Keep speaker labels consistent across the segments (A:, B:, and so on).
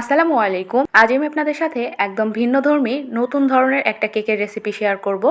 A: আসসালামু আলাইকুম। আজ আমি আপনাদের সাথে একদম ভিন্ন ধর্মী, নতুন ধরনের একটা কেকের রেসিপি শেয়ার করব।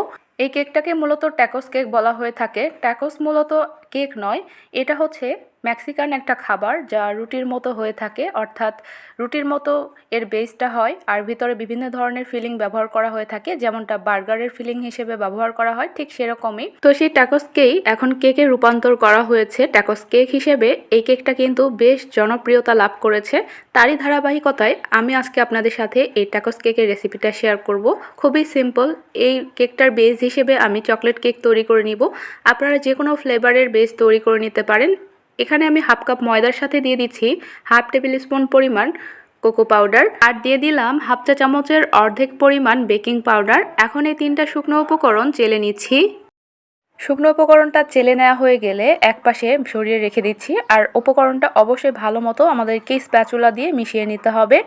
A: এই কেকটাকে মূলত ট্যাকোস কেক বলা হয়ে থাকে। ট্যাকোস মূলত কেক নয়, এটা হচ্ছে মেক্সিকান একটা খাবার যা রুটির মতো হয়ে থাকে, অর্থাৎ রুটির মতো এর বেসটা হয় আর ভিতরে বিভিন্ন ধরনের ফিলিং ব্যবহার করা হয়ে থাকে, যেমনটা বার্গারের ফিলিং হিসেবে ব্যবহার করা হয়, ঠিক সেরকমই। তো সেই ট্যাকোসকেই এখন কেকে রূপান্তর করা হয়েছে। ট্যাকোস কেক হিসেবে এই কেকটা কিন্তু বেশ জনপ্রিয়তা লাভ করেছে। তারই ধারাবাহিকতায় আমি আজকে আপনাদের সাথে এই ট্যাকোস কেকের রেসিপিটা শেয়ার করব। খুবই সিম্পল এই কেকটার বেস হিসেবে আমি চকলেট কেক তৈরি করে নিব। আপনারা যে কোনো ফ্লেভারের বেস তৈরি করে নিতে পারেন। এখানে আমি হাফ কাপ ময়দার সাথে দিয়ে দিচ্ছি হাফ টেবিল স্পুন পরিমাণ কোকো পাউডার আর দিয়ে দিলাম হাফ চা চামচের অর্ধেক পরিমাণ বেকিং পাউডার। এখন এই তিনটা শুকনো উপকরণ চেলে নিচ্ছি। শুকনো উপকরণটা চেলে নেওয়া হয়ে গেলে এক পাশে সরিয়ে রেখে দিচ্ছি আর উপকরণটা অবশ্যই ভালো মতো আমাদেরকে স্প্যাচুলা দিয়ে মিশিয়ে নিতে হবে।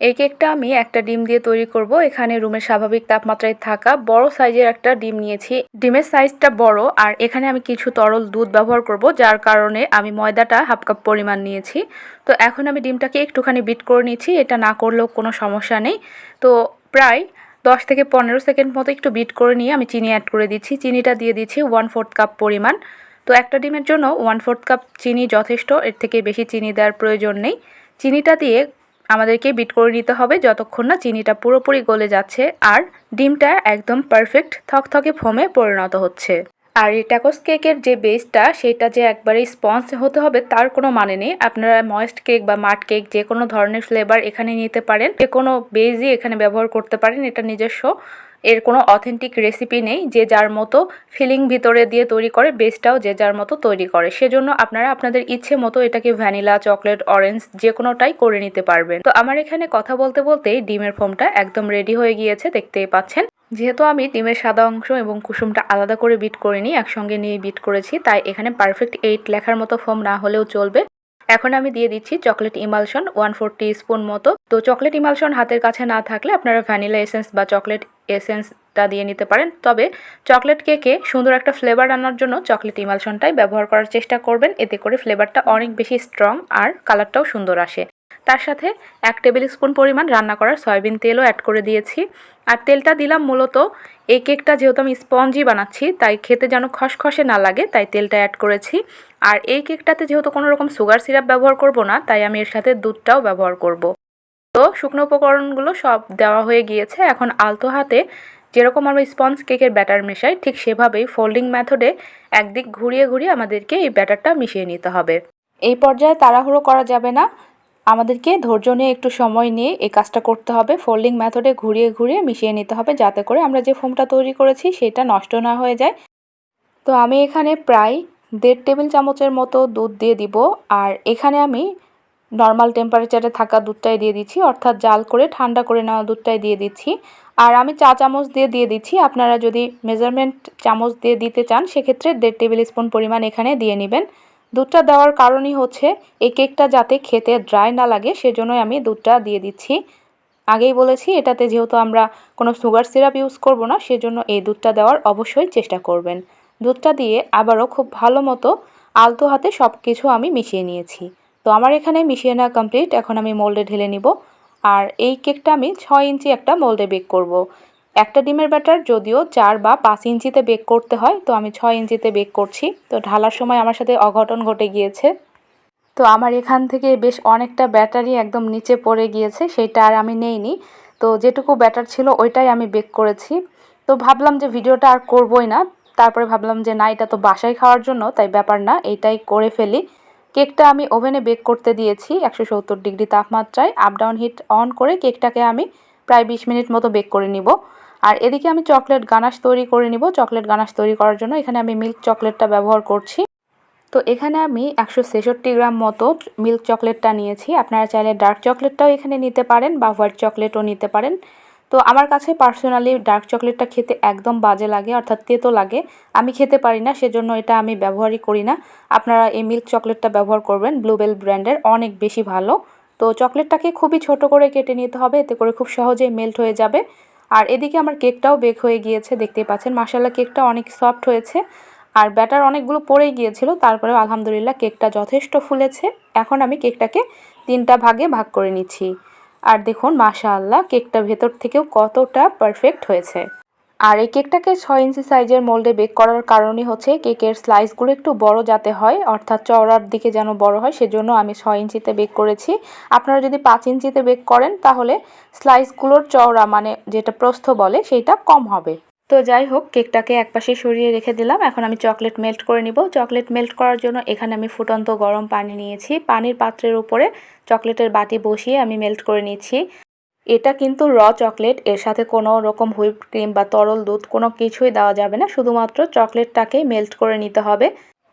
A: এই কেকটা আমি একটা ডিম দিয়ে তৈরি করব। এখানে রুমের স্বাভাবিক তাপমাত্রায় থাকা বড় সাইজের একটা ডিম নিয়েছি। ডিমের সাইজটা বড় আর এখানে আমি কিছু তরল দুধ ব্যবহার করব, যার কারণে আমি ময়দাটা হাফ কাপ পরিমাণ নিয়েছি। তো এখন আমি ডিমটাকে একটুখানি বিট করে নিয়েছি, এটা না করলেও কোনো সমস্যা নেই। তো প্রায় দশ থেকে পনেরো সেকেন্ড মতো একটু বিট করে নিয়ে আমি চিনি অ্যাড করে দিচ্ছি। চিনিটা দিয়ে দিচ্ছি ওয়ান ফোর্থ কাপ পরিমাণ। তো একটা ডিমের জন্য ওয়ান ফোর্থ কাপ চিনি যথেষ্ট, এর থেকে বেশি চিনি দেওয়ার প্রয়োজন নেই। চিনিটা দিয়ে আমাদেরকে বিট করে নিতে হবে যতক্ষণ না চিনিটা পুরোপুরি গলে যাচ্ছে আর ডিমটা একদম পারফেক্ট থকথকে ফোমে পরিণত হচ্ছে। আর এই ট্যাকোস কেকের যে বেসটা সেটা যে একবারে স্পঞ্জ হতে হবে, তার কোনো মানে নেই। আপনারা ময়েস্ট কেক বা মাট কেক যে কোনো ধরনের ফ্লেভার এখানে নিতে পারেন। যে কোনো বেজই এখানে ব্যবহার করতে পারেন, এটা নিজস্ব। এর কোনো অথেন্টিক রেসিপি নেই, যে যার মতো ফিলিং ভিতরে দিয়ে তৈরি করে বেসটাও যে যার মতো তৈরি করে। সেজন্য আপনারা আপনাদের ইচ্ছে মতো এটাকে ভ্যানিলা চকলেট অরেঞ্জ যে কোনোটাই করে নিতে পারবেন। তো আমার এখানে কথা বলতে বলতেই ডিমের ফোমটা একদম রেডি হয়ে গিয়েছে, দেখতেই পাচ্ছেন। যেহেতু আমি ডিমের সাদা অংশ এবং কুসুমটা আলাদা করে বিট করিনি, একসঙ্গে নিয়ে বিট করেছি, তাই এখানে পারফেক্ট এইট লেখার মতো ফোম না হলেও চলবে। এখন আমি দিয়ে দিচ্ছি chocolate emulsion one four spoon মতো। তো চকলেট ইমালশন হাতের কাছে না থাকলে আপনারা ভ্যানিলা এসেন্স বা চকলেট এসেন্সটা দিয়ে নিতে পারেন। তবে চকলেট কেকে সুন্দর একটা ফ্লেভার আনার জন্য চকলেট ইমালশনটাই ব্যবহার করার চেষ্টা করবেন। এতে করে ফ্লেভারটা অনেক বেশি স্ট্রং আর কালারটাও সুন্দর আসে। তার সাথে এক টেবিল স্পুন পরিমাণ রান্না করার সয়াবিন তেলও অ্যাড করে দিয়েছি। আর তেলটা দিলাম মূলত এই কেকটা যেহেতু আমি স্পঞ্জি বানাচ্ছি, তাই খেতে যেন খসখসে না লাগে, তাই তেলটা অ্যাড করেছি। আর এই কেকটাতে যেহেতু কোনো রকম সুগার সিরাপ ব্যবহার করব না, তাই আমি এর সাথে দুধটাও ব্যবহার করব। তো শুকনো উপকরণগুলো সব দেওয়া হয়ে গিয়েছে। এখন আলতো হাতে যেরকম আমরা স্পঞ্জ কেকের ব্যাটার মেশাই, ঠিক সেভাবেই ফোল্ডিং মেথডে একদিক ঘুরিয়ে ঘুরিয়ে আমাদেরকে এই ব্যাটারটা মিশিয়ে নিতে হবে। এই পর্যায়ে তাড়াহুড়ো করা যাবে না। আমাদেরকে ধৈর্য নিয়ে একটু সময় নিয়ে এই কাজটা করতে হবে। ফোল্ডিং মেথডে ঘুরিয়ে ঘুরিয়ে মিশিয়ে নিতে হবে যাতে করে আমরা যে ফোমটা তৈরি করেছি সেটা নষ্ট না হয়ে যায়। তো আমি এখানে প্রায় দেড় টেবিল চামচের মতো দুধ দিয়ে দিব আর এখানে আমি নর্মাল টেম্পারেচারে থাকা দুধটাই দিয়ে দিচ্ছি, অর্থাৎ জাল করে ঠান্ডা করে নেওয়া দুধটাই দিয়ে দিচ্ছি। আর আমি চা চামচ দিয়ে দিয়ে দিচ্ছি, আপনারা যদি মেজারমেন্ট চামচ দিয়ে দিতে চান, সেক্ষেত্রে দেড় টেবিল স্পুন পরিমাণ এখানে দিয়ে নেবেন। দুধটা দেওয়ার কারণই হচ্ছে, এই কেকটা যাতে খেতে ড্রাই না লাগে, সেজন্যই আমি দুধটা দিয়ে দিচ্ছি। আগেই বলেছি, এটাতে যেহেতু আমরা কোনো সুগার সিরাপ ইউজ করব না, সেজন্য এই দুধটা দেওয়ার অবশ্যই চেষ্টা করবেন। দুধটা দিয়ে আবারও খুব ভালো মতো আলতো হাতে সব কিছু আমি মিশিয়ে নিয়েছি। তো আমার এখানে মিশিয়ে নেওয়া কমপ্লিট এখন আমি মোল্ডে ঢেলে নিব। আর এই কেকটা আমি ছয় ইঞ্চি একটা মোল্ডে বেক করব। একটা ডিমের ব্যাটার যদিও চার বা পাঁচ ইঞ্চিতে বেক করতে হয়, তো আমি ছয় ইঞ্চিতে বেক করছি। তো ঢালার সময় আমার সাথে অঘটন ঘটে গিয়েছে। তো আমার এখান থেকে বেশ অনেকটা ব্যাটারি একদম নিচে পড়ে গিয়েছে সেটা আর আমি নেইনি। তো যেটুকু ব্যাটার ছিল ওইটাই আমি বেক করেছি। তো ভাবলাম যে ভিডিওটা আর করবই না, তারপরে ভাবলাম যে না, এটা তো বাসায় খাওয়ার জন্য, তাই ব্যাপার না, এইটাই করে ফেলি। কেকটা আমি ওভেনে বেক করতে দিয়েছি, একশো সত্তর ডিগ্রি তাপমাত্রায় আপ ডাউন হিট অন করে কেকটাকে আমি প্রায় বিশ মিনিট মতো বেক করে নিব। আর এদিকে আমি চকলেট গানাশ তৈরি করে নিব। চকলেট গানাশ তৈরি করার জন্য এখানে আমি মিল্ক চকলেটটা ব্যবহার করছি। তো এখানে আমি একশো ছেষট্টি গ্রাম মতো মিল্ক চকলেটটা নিয়েছি। আপনারা চাইলে ডার্ক চকলেটটাও এখানে নিতে পারেন বা হোয়াইট চকলেটও নিতে পারেন। তো আমার কাছে পার্সোনালি ডার্ক চকলেটটা খেতে একদম বাজে লাগে, অর্থাৎ তেতো লাগে। আমি খেতে পারি না, সেজন্য এটা আমি ব্যবহারই করি না। আপনারা এই মিল্ক চকলেটটা ব্যবহার করবেন। ব্লুবেল ব্র্যান্ডের অনেক বেশি ভালো। তো চকলেটটাকে খুবই ছোট করে কেটে নিতে হবে, এতে করে খুব সহজেই মেল্ট হয়ে যাবে। আর এদিকে আমার কেকটাও বেক হয়ে গিয়েছে, দেখতেই পাচ্ছেন। মাসাল্লা কেকটা অনেক সফট হয়েছে। আর ব্যাটার অনেকগুলো পড়ে গিয়েছিল, তারপরেও আলহামদুলিল্লাহ কেকটা যথেষ্ট ফুলেছে। এখন আমি কেকটাকে তিনটা ভাগে ভাগ করে নিচ্ছি। আর দেখুন, মাশাআল্লাহ, কেকটা ভেতর থেকেও কতটা পারফেক্ট হয়েছে। আর এই কেকটাকে ছয় ইঞ্চি সাইজের মোল্ডে বেক করার কারণই হচ্ছে কেকের স্লাইসগুলো একটু বড় যাতে হয়, অর্থাৎ চওড়ার দিকে যেন বড় হয়, সেজন্য আমি ছয় ইঞ্চিতে বেক করেছি। আপনারা যদি পাঁচ ইঞ্চিতে বেক করেন, তাহলে স্লাইসগুলোর চওড়া মানে যেটা প্রস্থ বলে, সেইটা কম হবে। তো যাই হোক, কেকটাকে একপাশে সরিয়ে রেখে দিলাম। এখন আমি চকলেট মেল্ট করে নিব। চকলেট মেল্ট করার জন্য এখানে আমি ফুটন্ত গরম পানি নিয়েছি। পানির পাত্রের উপরে চকলেটের বাটি বসিয়ে আমি মেল্ট করে নিচ্ছি। এটা কিন্তু র চকলেট, এর সাথে কোনো রকম হুইপ ক্রিম বা তরল দুধ কোনো কিছুই দেওয়া যাবে না, শুধুমাত্র চকলেটটাকেই মেল্ট করে নিতে হবে।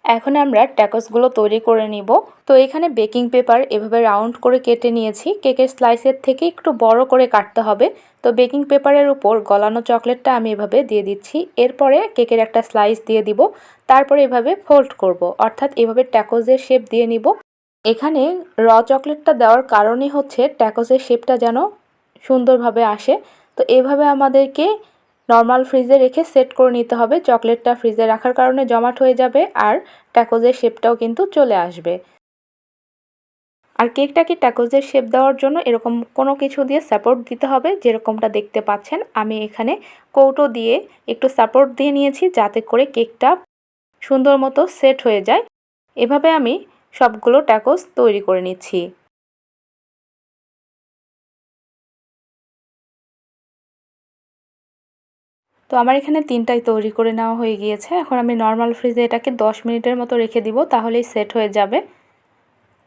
A: এখন আমরা ট্যাকসগুলো তৈরি করে নিব। তো এখানে বেকিং পেপার এভাবে রাউন্ড করে কেটে নিয়েছি। কেকের স্লাইসের থেকে একটু বড় করে কাটতে হবে। তো বেকিং পেপারের উপর গলানো চকলেটটা আমি এভাবে দিয়ে দিচ্ছি। এরপরে কেকের একটা স্লাইস দিয়ে দিব। তারপরে এভাবে ফোল্ড করব। অর্থাৎ এভাবে ট্যাকোজের শেপ দিয়ে নিব। এখানে র চকলেটটা দেওয়ার কারণই হচ্ছে ট্যাকোজের শেপটা যেন সুন্দরভাবে আসে। তো এভাবে আমাদেরকে নর্মাল ফ্রিজে রেখে সেট করে নিতে হবে। চকলেটটা ফ্রিজে রাখার কারণে জমাট হয়ে যাবে আর ট্যাকোজের শেপটাও কিন্তু চলে আসবে। আর কেকটাকে ট্যাকোজের শেপ দেওয়ার জন্য এরকম কোনো কিছু দিয়ে সাপোর্ট দিতে হবে যেরকমটা দেখতে পাচ্ছেন। আমি এখানে কৌটো দিয়ে একটু সাপোর্ট দিয়ে নিয়েছি যাতে করে কেকটা সুন্দর মতো সেট হয়ে যায়। এভাবে আমি সবগুলো ট্যাকোস তৈরি করে নিচ্ছি। তো আমার এখানে তিনটাই তৈরি করে নেওয়া হয়ে গিয়েছে। এখন আমি নর্মাল ফ্রিজে এটাকে দশ মিনিটের মতো রেখে দিব, তাহলেই সেট হয়ে যাবে।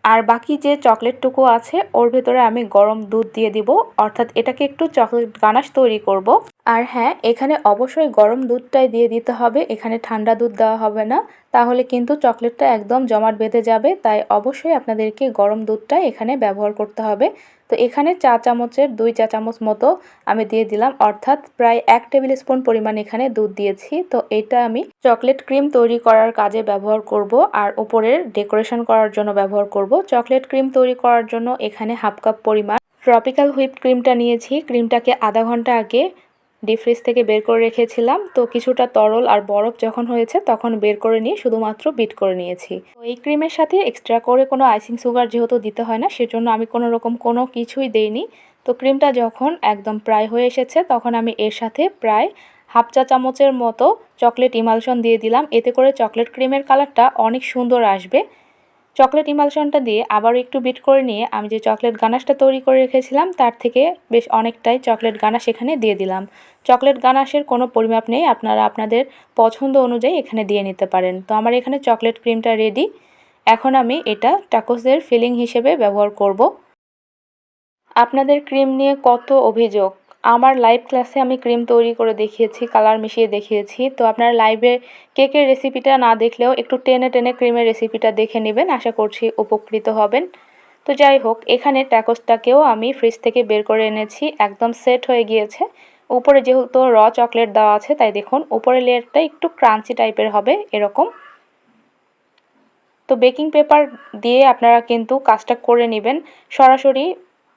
A: আর বাকি যে চকলেটটুকু আছে, ওর ভেতরে আমি গরম দুধ দিয়ে দিব। অর্থাৎ এটাকে একটু চকলেট গানাশ তৈরি করব। আর হ্যাঁ এখানে অবশ্যই গরম দুধটাই দিয়ে দিতে হবে। এখানে ঠান্ডা দুধ দেওয়া হবে না। তাহলে কিন্তু চকলেটটা একদম জমাট বেঁধে যাবে। তাই অবশ্যই আপনাদেরকে গরম দুধটাই এখানে ব্যবহার করতে হবে। তো এখানে চা চামচের দুই চা চামচ মতো আমি দিয়ে দিলাম। অর্থাৎ প্রায় এক টেবিল স্পুন পরিমাণ এখানে দুধ দিয়েছি। তো এটা আমি চকলেট ক্রিম তৈরি করার কাজে ব্যবহার করব আর উপরের ডেকোরেশন করার জন্য ব্যবহার করব। চকলেট ক্রিম তৈরি করার জন্য এখানে হাফ কাপ পরিমাণ ট্রপিক্যাল হুইপ ক্রিমটা নিয়েছি। ক্রিমটাকে আধা ঘণ্টা আগে ডিপ ফ্রিজ থেকে বের করে রেখেছিলাম। তো কিছুটা তরল আর বরফ যখন হয়েছে, তখন বের করে নিয়ে শুধুমাত্র বিট করে নিয়েছি। তো এই ক্রিমের সাথে এক্সট্রা করে কোনো আইসিং সুগার যেহেতু দিতে হয় না, সেজন্য আমি কোনো রকম কোনো কিছুই দেইনি। তো ক্রিমটা যখন একদম প্রায় হয়ে এসেছে, তখন আমি এর সাথে প্রায় হাফ চা চামচের মতো চকলেট ইমালশন দিয়ে দিলাম। এতে করে চকলেট ক্রিমের কালারটা অনেক সুন্দর আসবে। চকলেট ইমালশনটা দিয়ে আবারও একটু বিট করে নিয়ে আমি যে চকলেট গানাশটা তৈরি করে রেখেছিলাম, তার থেকে বেশ অনেকটাই চকলেট গানাশ এখানে দিয়ে দিলাম। চকলেট গানাশের কোনো পরিমাপ নেই, আপনারা আপনাদের পছন্দ অনুযায়ী এখানে দিয়ে নিতে পারেন। তো আমার এখানে চকলেট ক্রিমটা রেডি এখন আমি এটা টাকোসের ফিলিং হিসেবে ব্যবহার করব। আপনাদের ক্রিম নিয়ে কত অভিযোগ? আমার লাইভ ক্লাসে আমি ক্রিম তৈরি করে দেখিয়েছি কালার মিশিয়ে দেখিয়েছি। তো আপনার লাইভে কেকের রেসিপিটা না দেখলেও একটু টেনে টেনে ক্রিমের রেসিপিটা দেখে নেবেন, আশা করছি উপকৃত হবেন। তো যাই হোক, এখানে ট্যাকোসটাকেও আমি ফ্রিজ থেকে বের করে এনেছি, একদম সেট হয়ে গিয়েছে। উপরে যেহেতু র চকলেট দেওয়া আছে, তাই দেখুন উপরে লেয়ারটা একটু ক্রাঞ্চি টাইপের হবে, এরকম। তো বেকিং পেপার দিয়ে আপনারা কিন্তু কাজটা করে নেবেন। সরাসরি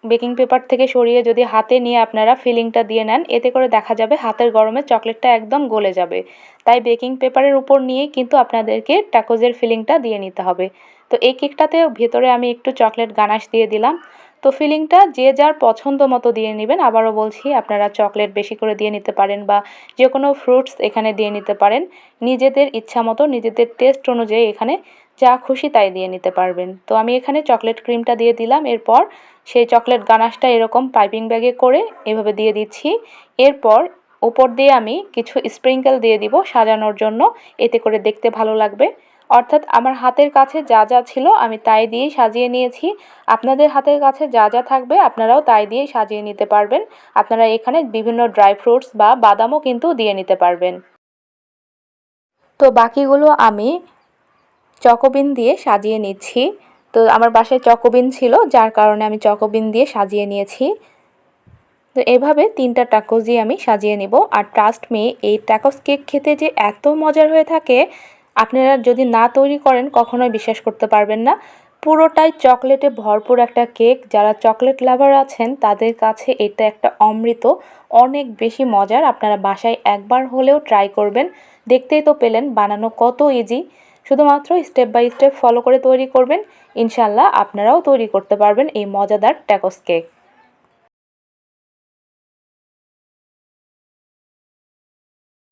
A: বেকিং পেপার থেকে সরিয়ে যদি হাতে নিয়ে আপনারা ফিলিংটা দিয়ে নেন, এতে করে দেখা যাবে হাতের গরমে চকলেটটা একদম গলে যাবে। তাই বেকিং পেপারের উপর নিয়েই কিন্তু আপনাদেরকে টাকোজের ফিলিংটা দিয়ে নিতে হবে। তো এই কেকটাতে ভেতরে আমি একটু চকলেট গানাশ দিয়ে দিলাম। তো ফিলিংটা যে যার পছন্দ মতো দিয়ে নেবেন, আবারও বলছি আপনারা চকলেট বেশি করে দিয়ে নিতে পারেন বা যে কোনো ফ্রুটস এখানে দিয়ে নিতে পারেন। নিজেদের ইচ্ছা মতো, নিজেদের টেস্ট অনুযায়ী এখানে যা খুশি তাই দিয়ে নিতে পারবেন। তো আমি এখানে চকলেট ক্রিমটা দিয়ে দিলাম। এরপর সেই চকলেট গানাশটা এরকম পাইপিং ব্যাগে করে এভাবে দিয়ে দিচ্ছি। এরপর উপর দিয়ে আমি কিছু স্প্রিঙ্কেল দিয়ে দিব সাজানোর জন্য। এতে করে দেখতে ভালো লাগবে। অর্থাৎ আমার হাতের কাছে যা যা ছিল আমি তাই দিয়েই সাজিয়ে নিয়েছি। আপনাদের হাতের কাছে যা যা থাকবে আপনারাও তাই দিয়েই সাজিয়ে নিতে পারবেন। আপনারা এখানে বিভিন্ন ড্রাই ফ্রুটস বা বাদামও কিন্তু দিয়ে নিতে পারবেন। তো বাকিগুলো আমি চকোবিন দিয়ে সাজিয়ে নিচ্ছি। তো আমার বাসায় চকোবিন ছিল, যার কারণে আমি চকোবিন দিয়ে সাজিয়ে নিয়েছি। তো এভাবে তিনটা দিয়ে আমি সাজিয়ে নিব। আর ট্রাস্ট মে এই টাকোস কেক খেতে যে এত মজার হয়ে থাকে, আপনারা যদি না তৈরি করেন, কখনোই বিশ্বাস করতে পারবেন না। পুরোটাই চকলেটে ভরপুর একটা কেক যারা চকলেট লাভার আছেন, তাদের কাছে এটা একটা অমৃত। অনেক বেশি মজার। আপনারা বাসায় একবার হলেও ট্রাই করবেন। দেখতেই তো পেলেন, বানানো কত ইজি শুধুমাত্র স্টেপ বাই স্টেপ ফলো করে তৈরি করবেন। ইনশাল্লাহ আপনারাও তৈরি করতে পারবেন এই মজাদার ট্যাকোস কেক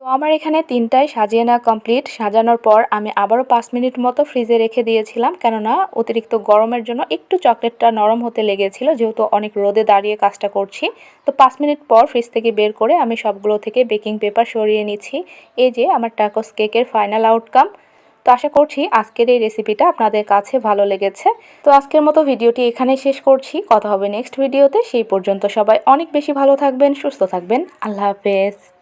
A: তো আমার এখানে তিনটায় সাজিয়ে নেওয়া কমপ্লিট সাজানোর পর আমি আবারও পাঁচ মিনিট মতো ফ্রিজে রেখে দিয়েছিলাম, কেননা অতিরিক্ত গরমের জন্য একটু চকলেটটা নরম হতে লেগেছিল, যেহেতু অনেক রোদে দাঁড়িয়ে কাজটা করছি। তো পাঁচ মিনিট পর ফ্রিজ থেকে বের করে আমি সবগুলো থেকে বেকিং পেপার সরিয়ে নিচ্ছি। এই যে আমার টাকোস কেকের ফাইনাল আউটকাম তো আশা করছি আজকের এই রেসিপিটা আপনাদের কাছে ভালো লেগেছে। তো আজকের মতো ভিডিওটি এখানে শেষ করছি। কথা হবে নেক্সট ভিডিওতে সেই পর্যন্ত সবাই অনেক বেশি ভালো থাকবেন, সুস্থ থাকবেন। আল্লাহ হাফেজ।